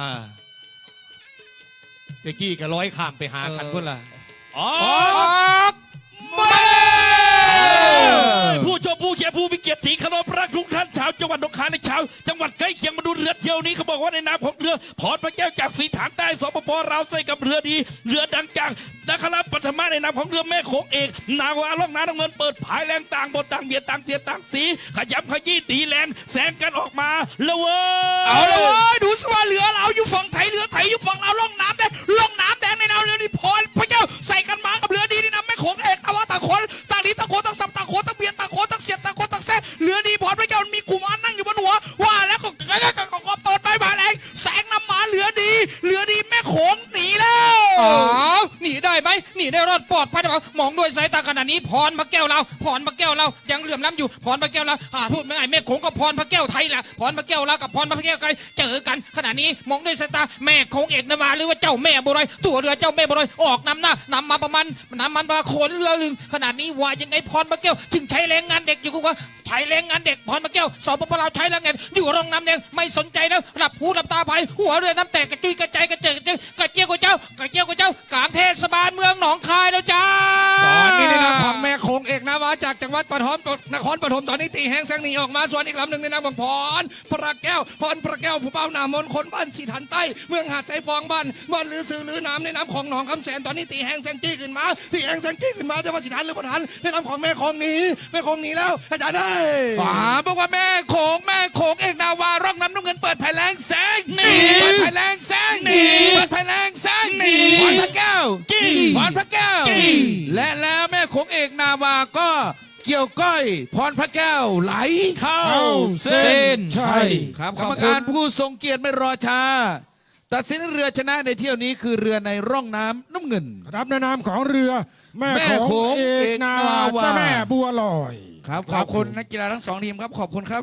อ่าเมื่อกี้ก็ร้อยข้ามไปหากันเออพุ่นล่ะออออกกมาผู้ชมผู้เชียร์ผู้มีเกียรติขนมรักทุกท่านชาวจังหวัดหนองคายในชาวจังหวัดใกล้เคียงมาดูเรือเที่ยวนี้เขาบอกว่าในนามของเรือพรพระแก้วจากสีฐานใต้สปปเราวใส่กับเรือดี เรือดังจากนะครับปัทมาในนามของเรือแม่โขงเอก นาวาล่องน้ำน้ำเงินเปิดผายแรงต่างบทต่างเบียดต่างเสียดต่างสี ขยับขยี้ตีแรงแสงกันออกมาแล้วเว้ยเอาละ โขงหนีแล้วอ๋อหนีได้ไหมหนีได้รอดปลอดภัยหรือเปล่ามองด้วยสายตาขนาดนี้พรพระแก้วเราพรพระแก้วเรายังเหลื่อมล้ำอยู่พรพระแก้วเราอ่าพูดไม่ง่ายแม่โขงกับพรพระแก้วไทยแหละพรพระแก้วเรากับพรพระแก้วไกลเจอกันขณะนี้มองด้วยสายตาแม่โขงเอกนมาหรือว่าเจ้าแม่บุไรตัวเรือเจ้าแม่บุไรออกนำหน้านำมาประมาณนำมันมาขนเรือลึงขนาดนี้ว่ายังไงพรพระแก้ว จึงใช้แรงงานเด็กอยู่กูว่า ช้แรงงานเด็กพรพระแก้วสปปลาวใช้แรงงานอยู่รองน้ำแดงไม่สนใจแล้วหลับหูหลับตาไปหัวเรือน้ำแตกกระจุยกระจายกระเจิดกระเจิงกระเจียวกระเจ้ากระเจียวกระเจ้ากลางเทศบาลเมือง จากจังหวัดปฐมนครปฐมตอนนี้ตีแห้งแสงหนีออกมาส่วนอีกลำหนึ่งในนามของพรพระแก้วพรพระแก้วผู้เป้านามนคนบ้านสีทันใต้ เมืองหาดใจฟองบ้านบ้านลือซื้อลือน้ำในน้ำของหนองคำแสนตอนนี้ตีแห้งแสงจี้ขึ้นมาตีแห้งแสงจี้ขึ้นมาจะว่าสีทันหรือประทันในนามของแม่โขงหนี้แม่โขงหนีแล้วอาจารย์ได้ป๋าบอกว่าแม่โขงแม่โขงเอกนาวาร่องน้ำน้ำเงินเปิดไผ่แรงแสงหนีเปิดไผ่แรงแสงหนีเปิดไผ่แรงแสงหนีพรพระแก้วจี้พรพระแก้วจี้และแล้ว แม่โขงเอกนาวาก็เกี่ยวก้อยพรพระแก้วไหลเข้าเส้นชัยครับกรรมการผู้ทรงเกียรติไม่รอช้า ตัดสินเรือชนะในเที่ยวนี้คือเรือในร่องน้ำน้ำเงิน ครับในนามของเรือ แม่แม่โขโขงงเอกนาวาเอกนาวา เจ้าแม่บัวลอย ครับขอบคุณนักกีฬาทั้งสองทีมครับขอบคุณครับ